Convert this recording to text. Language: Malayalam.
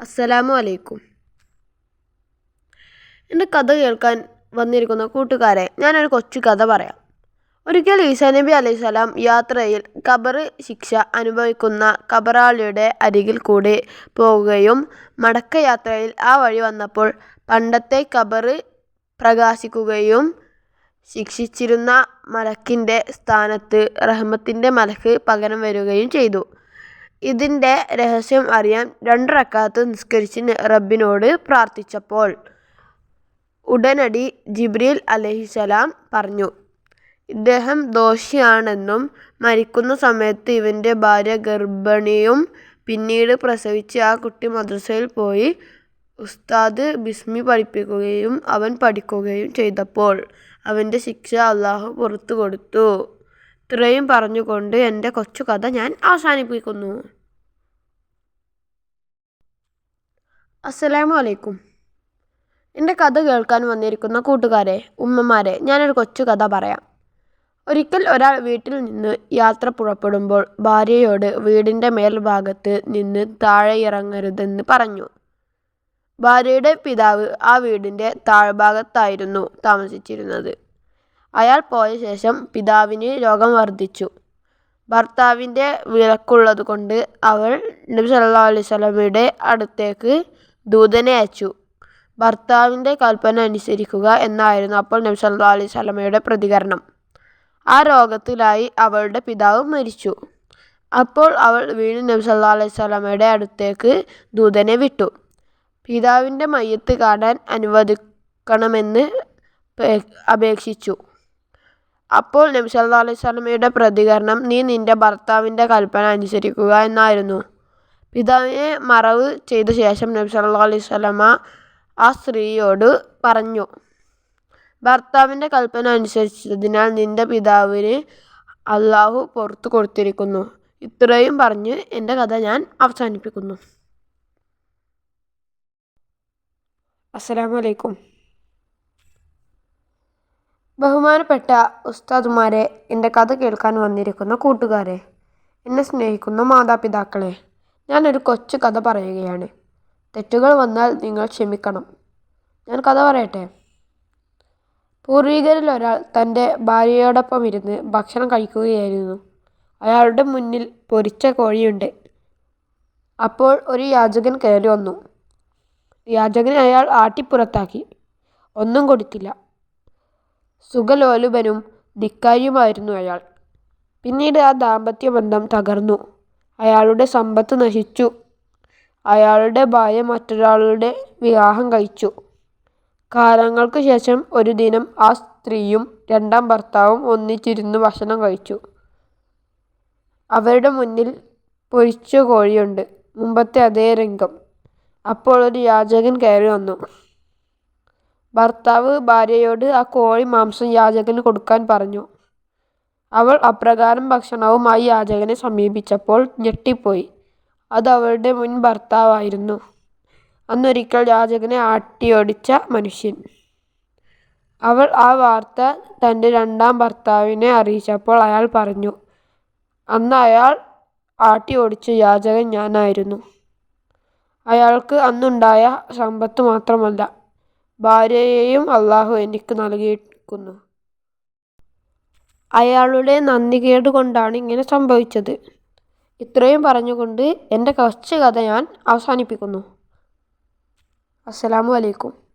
അസ്സലാമു അലൈക്കും എന്റെ കഥ കേൾക്കാൻ വന്നിരിക്കുന്ന കൂട്ടുകാരെ ഞാനൊരു കൊച്ചു കഥ പറയാം ഒരിക്കൽ ഈസാ നബി അലൈഹി സ്വലാം യാത്രയിൽ ഖബർ ശിക്ഷ അനുഭവിക്കുന്ന ഖബറാളിയുടെ അരികിൽ കൂടി പോവുകയും മടക്ക യാത്രയിൽ ആ വഴി വന്നപ്പോൾ പണ്ടത്തെ ഖബർ പ്രകാശിക്കുകയും ശിക്ഷിച്ചിരുന്ന മലക്കിന്റെ സ്ഥാനത്ത് റഹ്മത്തിന്റെ മലക്ക് പകരം വരികയും ചെയ്തു. ഇതിന്റെ രഹസ്യം അറിയാൻ രണ്ട് റക്അത്ത് നിസ്കരിച്ച് റബ്ബിനോട് പ്രാർത്ഥിച്ചപ്പോൾ ഉടനടി ജിബ്രീൽ അലഹിസലാം പറഞ്ഞു, ഇദ്ദേഹം ദോഷിയാണെന്നും മരിക്കുന്ന സമയത്ത് ഇവന്റെ ഭാര്യ ഗർഭിണിയും പിന്നീട് പ്രസവിച്ച് ആ കുട്ടി മദ്രസയിൽ പോയി ഉസ്താദ് ബിസ്മി പഠിപ്പിക്കുകയും അവൻ പഠിക്കുകയും ചെയ്തപ്പോൾ അവന്റെ ശിക്ഷ അള്ളാഹു പുറത്തു പുറത്തുകൊടുത്തു. ഇത്രയും പറഞ്ഞുകൊണ്ട് എന്റെ കൊച്ചു കഥ ഞാൻ അവസാനിപ്പിക്കുന്നു. അസ്സലാമു അലൈക്കും എന്റെ കഥ കേൾക്കാൻ വന്നിരിക്കുന്ന കൂട്ടുകാരെ, ഉമ്മമാരെ ഞാനൊരു കൊച്ചു കഥ പറയാം. ഒരിക്കൽ ഒരാൾ വീട്ടിൽ നിന്ന് യാത്ര പുറപ്പെടുമ്പോൾ ഭാര്യയോട് വീടിന്റെ മേൽഭാഗത്ത് നിന്ന് താഴെ ഇറങ്ങരുതെന്ന് പറഞ്ഞു. ഭാര്യയുടെ പിതാവ് ആ വീടിന്റെ താഴ്ഭാഗത്തായിരുന്നു താമസിച്ചിരുന്നത്. അയാൾ പോയ ശേഷം പിതാവിന് രോഗം വർദ്ധിച്ചു. ഭർത്താവിന്റെ വിലക്കുള്ളതുകൊണ്ട് അവൾ നബി സല്ലല്ലാഹു അലൈഹി വസല്ലമയുടെ അടുത്തേക്ക് ദൂതനെ അയച്ചു. ഭർത്താവിന്റെ കൽപ്പന അനുസരിക്കുക എന്നായിരുന്നു അപ്പോൾ നബി സല്ലല്ലാഹു അലൈഹി വസല്ലമയുടെ പ്രതികരണം. ആ രോഗത്തിലായി അവളുടെ പിതാവ് മരിച്ചു. അപ്പോൾ അവൾ വീണ്ടും നബി സല്ലല്ലാഹു അലൈഹി വസല്ലമയുടെ അടുത്തേക്ക് ദൂതനെ വിട്ടു. പിതാവിന്റെ മയ്യത്ത് കാണാൻ അനുവദിക്കണമെന്ന് അപേക്ഷിച്ചു. അപ്പോൾ നബി അലൈഹി സ്വലമയുടെ പ്രതികരണം നീ നിന്റെ ഭർത്താവിന്റെ കൽപ്പന അനുസരിക്കുക എന്നായിരുന്നു. പിതാവിനെ മറവ് ചെയ്ത ശേഷം നബി അലൈഹി സ്വലമ ആ സ്ത്രീയോട് പറഞ്ഞു, ഭർത്താവിന്റെ കൽപ്പന അനുസരിച്ചതിനാൽ നിന്റെ പിതാവിന് അള്ളാഹു പുറത്തു കൊടുത്തിരിക്കുന്നു. ഇത്രയും പറഞ്ഞ് എന്റെ കഥ ഞാൻ അവസാനിപ്പിക്കുന്നു. അസ്സലാമു അലൈക്കും ബഹുമാനപ്പെട്ട ഉസ്താദുമാരെ, എന്റെ കഥ കേൾക്കാൻ വന്നിരിക്കുന്ന കൂട്ടുകാരെ, എന്നെ സ്നേഹിക്കുന്ന മാതാപിതാക്കളെ, ഞാനൊരു കൊച്ചു കഥ പറയുകയാണ്. തെറ്റുകൾ വന്നാൽ നിങ്ങൾ ക്ഷമിക്കണം. ഞാൻ കഥ പറയട്ടെ. പൂർവികരിൽ ഒരാൾ തന്റെ ഭാര്യയോടൊപ്പം ഇരുന്ന് ഭക്ഷണം കഴിക്കുകയായിരുന്നു. അയാളുടെ മുന്നിൽ പൊരിച്ച കോഴിയുണ്ട്. അപ്പോൾ ഒരു യാചകൻ കയറി വന്നു. യാചകനെ അയാൾ ആട്ടിപ്പുറത്താക്കി. ഒന്നും കൊടുത്തില്ല. സുഖലോലുപനും ധിക്കാരിയുമായിരുന്നു അയാൾ. പിന്നീട് ആ ദാമ്പത്യബന്ധം തകർന്നു. അയാളുടെ സമ്പത്ത് നശിച്ചു. അയാളുടെ ഭാര്യ മറ്റൊരാളുടെ വിവാഹം കഴിച്ചു. കാലങ്ങൾക്ക് ശേഷം ഒരു ദിനം ആ സ്ത്രീയും രണ്ടാം ഭർത്താവും ഒന്നിച്ചിരുന്ന് ഭക്ഷണം കഴിച്ചു. അവരുടെ മുന്നിൽ പൊരിച്ച കോഴിയുണ്ട്. മുമ്പത്തെ അതേ രംഗം. അപ്പോൾ ഒരു യാചകൻ കയറി വന്നു. ഭർത്താവ് ഭാര്യയോട് ആ കോഴി മാംസം യാചകന് കൊടുക്കാൻ പറഞ്ഞു. അവൾ അപ്രകാരം ഭക്ഷണവുമായി യാചകനെ സമീപിച്ചപ്പോൾ ഞെട്ടിപ്പോയി. അത് അവളുടെ മുൻ ഭർത്താവായിരുന്നു. അന്നൊരിക്കൽ യാചകനെ ആട്ടിയോടിച്ച മനുഷ്യൻ. അവൾ ആ വാർത്ത തന്റെ രണ്ടാം ഭർത്താവിനെ അറിയിച്ചപ്പോൾ അയാൾ പറഞ്ഞു, അന്ന് അയാൾ ആട്ടി ഓടിച്ച യാചകൻ ഞാനായിരുന്നു. അയാൾക്ക് അന്നുണ്ടായ സമ്പത്ത് മാത്രമല്ല, ഭാര്യയെയും അള്ളാഹു എനിക്ക് നൽകിയിരിക്കുന്നു. അയാളുടെ നന്ദികേട് കൊണ്ടാണ് ഇങ്ങനെ സംഭവിച്ചത്. ഇത്രയും പറഞ്ഞുകൊണ്ട് എന്റെ കുറച്ച് കഥ ഞാൻ അവസാനിപ്പിക്കുന്നു. അസ്സലാമു അലൈക്കും